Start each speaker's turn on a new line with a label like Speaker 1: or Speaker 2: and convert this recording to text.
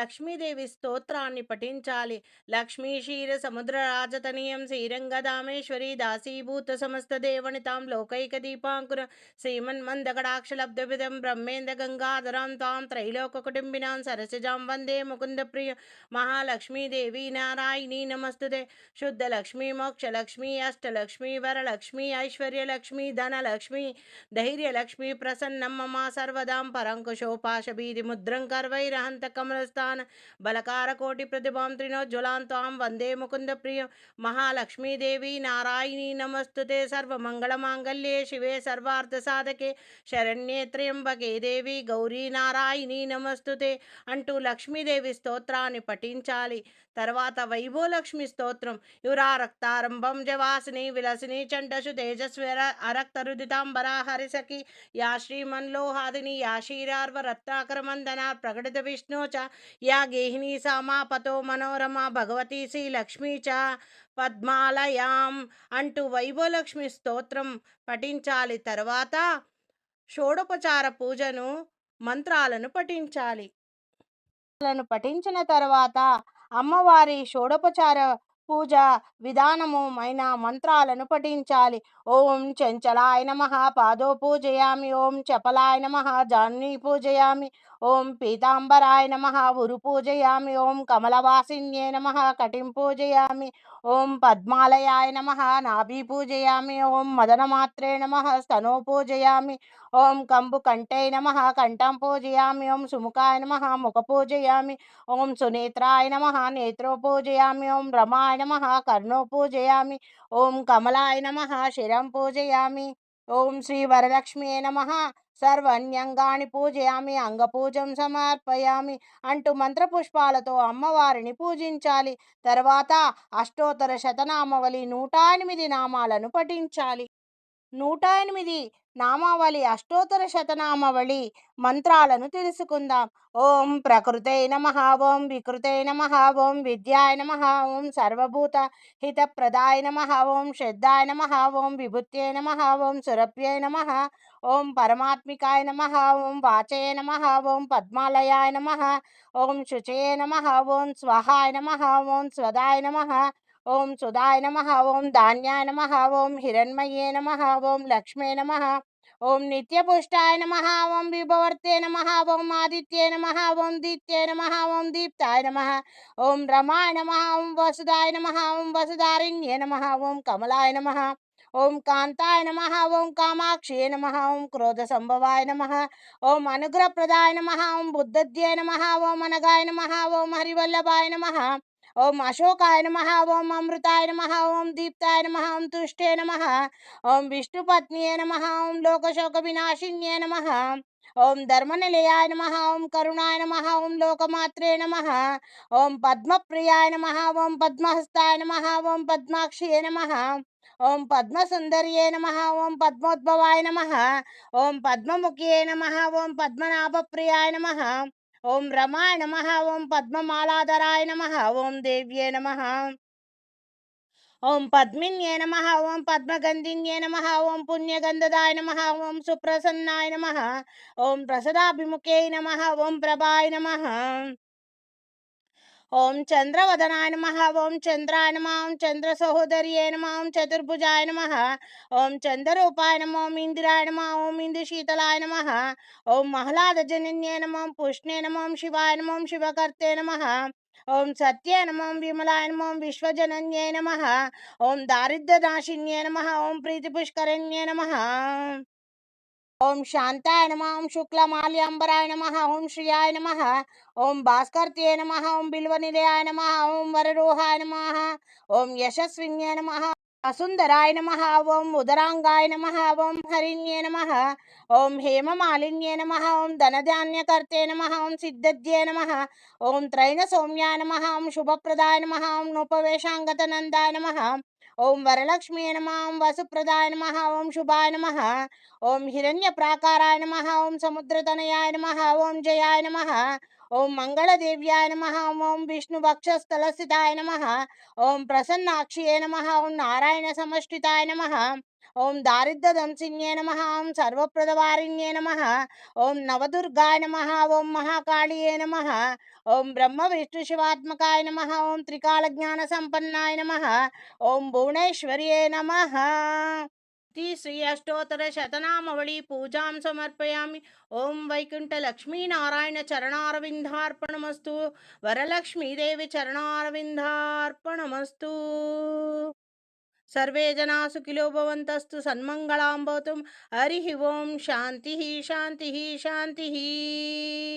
Speaker 1: లక్ష్మీదేవి స్తోత్రాన్ని పఠించాలి. లక్ష్మీ క్షీర సముద్ర రాజతనీయం శ్రీరంగదామేశ్వరి దాసీభూత సమస్త దేవనితాం లోకైక దీపాంకుర. శ్రీమన్మందకడాక్షలబ్ధవిధం బ్రహ్మేంద్ర గంగాధరాం తాం త్రైలోక కుటుంబినాం సరసజాం వందే ముకుంద ప్రియ మహాలక్ష్మీదేవి నారాయణి నమస్తుదే శుద్ధ లక్ష్మీ మోక్ష లక్ష్మీ అష్టలక్ష్మీ వరలక్ష్మీ ఐశ్వర్యలక్ష్మీ ధనలక్ష్మీ ధైర్యలక్ష్మీ ప్రసన్నం మమ సర్వదాం పరంకుశోపాశబీది ముద్రం కర్వైరహంత కమలస్థాన్. బలకారకోటి ప్రతిభాం త్రినోజ్వలాం వందే ముకుంద ప్రియం మహాలక్ష్మీదేవి నారాయణీ నమస్తుతే సర్వమంగళమాంగళ్యే శివే సర్వార్థ సాధకే శరణ్యే త్ర్యంబకే దేవి గౌరీ నారాయణీ నమస్తుతే అంటూ లక్ష్మీదేవి స్తోత్రాన్ని పఠించాలి. తర్వాత వైభోలక్ష్మి స్తోత్రం. యురా రక్తారంభం జవాసిని విలసిని చండసు తేజస్వర అరక్తరుదితాంబరా హరిసఖి. యా శ్రీమన్లోహాదిని యా క్షీరార్వ రత్నాకరమందన ప్రకటిత విష్ణోచ. యా గేహిని సామాపతో మనోరమ భగవతి శ్రీ లక్ష్మీ చ పద్మాలయాం అంటూ వైభవలక్ష్మి స్తోత్రం పఠించాలి. తర్వాత షోడోపచార పూజను మంత్రాలను పఠించాలి. లను పఠించిన తర్వాత అమ్మవారి షోడోపచార పూజ విధానముమైన మంత్రాలను పఠించాలి. ఓం చంచలాయ నమ పాదో పూజయామి ఓం చపలాయ నమ జాన్ని పూజయామి ఓం పీతాంబరాయ నమ ఉరు పూజయామి ఓం కమలవాసిన్యే నమ కటిం పూజయామి ఓం పద్మాలయాయ నమ నాభి పూజయామి ఓం మదనమాత్రే నమ స్తనో పూజయామి ఓం కంబు కంఠై నమ కంఠం పూజయామి ఓం సుముఖాయ నమ ముఖ పూజయామి ఓం సునేత్రాయ నమ నేత్రో పూజయామి ఓం రమాయ నమ కర్ణో పూజయామి ఓం కమలాయ నమ శిరం పూజయామి. ఓం శ్రీ వరలక్ష్మీ నమ. సర్వన్యంగాని పూజయామి అంగపూజం సమర్పయామి అంటూ మంత్రపుష్పాలతో అమ్మవారిని పూజించాలి. తర్వాత అష్టోత్తర శతనామవళి నూట ఎనిమిది నామాలను పఠించాలి. నూట ఎనిమిది నామావళి అష్టోత్తర శతనామావళి మంత్రాలను తెలుసుకుందాం ఓం ప్రకృతై నమ ఓం వికృతై నమ ఓం విద్యాయ నమ ఓం సర్వభూత హితప్రదాయ నమ ఓం శ్రద్ధాయ నమ ఓం విభుత్యై నమ ఓం సురభ్యై నమ ఓం పరమాత్మికాయ నమ ఓం వాచయ నమ ఓం పద్మాలయాయ నమ ఓం శుచయ నమ ఓం స్వహాయ నమ ఓం స్వదాయ నమ ఓం సుధాయ నమ ఓం ధాన్యాయ నమ ఓం హిరణ్మయే నమ ఓం లక్ష్మే నమ ఓం నిత్యపుష్టాయ నమ ఓం విభవర్తే నమ ఓం ఆదిత్యే నమ ఓం దీప్తే నమ ఓం దీప్తాయ నమ ఓం రమాయ నమ ఓం వసుదాయ నమ ఓం వసుధారిణ్యే నమ ఓం కమలాయ నమ ఓం కాంతాయ నమ ఓం కామాక్షే నమ ఓం క్రోధ సంభవాయ నమ ఓం అనుగ్రహప్రదాయ నమ ఓం బుద్ధద్యే నమ ఓం అనగాయ నమ ఓం హరివల్లభాయ నమ ఓం అశోకాయ నమ ఓం అమృతాయ నమ ఓం దీప్తాయ నమ ఓం తుష్టే నమ ఓం విష్ణుపత్నియే నమ ఓం లోకశోక వినాశిన్యే నమ ఓం ధర్మనిలయాయ నమ ఓం కరుణాయ నమ ఓం లోకమాత్రే నమ ఓం పద్మప్రియాయ నమ ఓం పద్మహస్తాయ నమ ఓం పద్మాక్షియే నమ ఓం పద్మసుందర్యే నమ ఓం పద్మోద్భవాయ నమ ఓం పద్మముఖ్యే నమ ఓం పద్మనాభప్రియాయ నమ ఓం రమాయ నమ ఓం పద్మమాలాధరాయ నమ ఓం దేవ్యే నమ. ఓం పద్మిన్యే నమ ఓం పద్మగంధిన్యే నమ ఓం పుణ్యగంధదాయ నమ ఓం సుప్రసన్నాయ నమ. ఓం ప్రసదాభిముఖే నమ ఓం ప్రభాయ నమ. ఓం చంద్రవదనాయ నమ ఓం చంద్రాయ నమ ఓం చంద్ర సహోదర్యే నమ ఓం చతుర్భుజాయ నమ ఓం చంద్రరూపాయ నమ ఓం ఇందిరాయ నమ ఓం ఇందు శీతలాయ నమ ఓం మహ్లాద జనన్యే నమ ఓం పుష్ణే నమ ఓం శివాయ నమ ఓం శివకర్తే నమ ఓం సత్యే నమ విమలాయ నమ విశ్వజనన్యే నమ ఓం దారిద్ర్యనాశిన్యే నమ ఓం ప్రీతిపుష్కరణ్యే నమ ఓం శాంతాయ నమ ఓం శుక్లమాల్యాంబరాయ నమ ఓం శ్రియాయ నమ ఓం భాస్కర్తే నమ ఓం బిల్వనిలయాయ నమ ఓం వరరోహాయ నమ ఓం యశస్విన్యే నమ అసుందరాయ నమ ఓం ఉదరాంగాయ నమ ఓం హరిణ్యే నమ ఓం హేమమాలిన్యే నమ ఓం ధనధాన్యకర్తే నమ ఓం సిద్ధద్యే నమ ఓం త్రైణ సౌమ్యాయ నమ ఓం శుభప్రదాయ నమ ఓం నోపవేశాంగతనందాయ నమ ఓం వరలక్ష్మీ నమ ఓం వసుప్రదాయ నమ ఓం శుభాయ నమ ఓం హిరణ్య ప్రాకారాయ నమ ఓం సముద్రతనయాయ నమ ఓం జయాయ నమ ఓం మంగళదేవ్యాయ నమ ఓం విష్ణు వక్షస్థలస్థితాయ నమ ఓం ప్రసన్నాక్షియే నమ ఓం నారాయణ సమష్టితాయ నమ ఓం దారిద్ర్యదంసిన్యే నమ ఓం సర్వప్రదవారిణ్యే నమ ఓం నవదుర్గాయ నమ ఓం మహాకాళియే నమ ఓం బ్రహ్మ విష్ణు శివాత్మకాయ నమ ఓం త్రికాల జ్ఞాన సంపన్నాయ నమ ఓం భువనేశ్వర్యే నమ శ్రీ అష్టోత్తర శతనామవళి పూజాం సమర్పయామి ఓం వైకుంఠ లక్ష్మీనారాయణ చరణారవిందార్పణమస్తు వరలక్ష్మీదేవి చరణారవిందార్పణమస్తు సర్వే జనా సుఖిలో భవంతస్తు సన్మంగళాం భవతు హరి ఓం శాంతి శాంతి శాంతి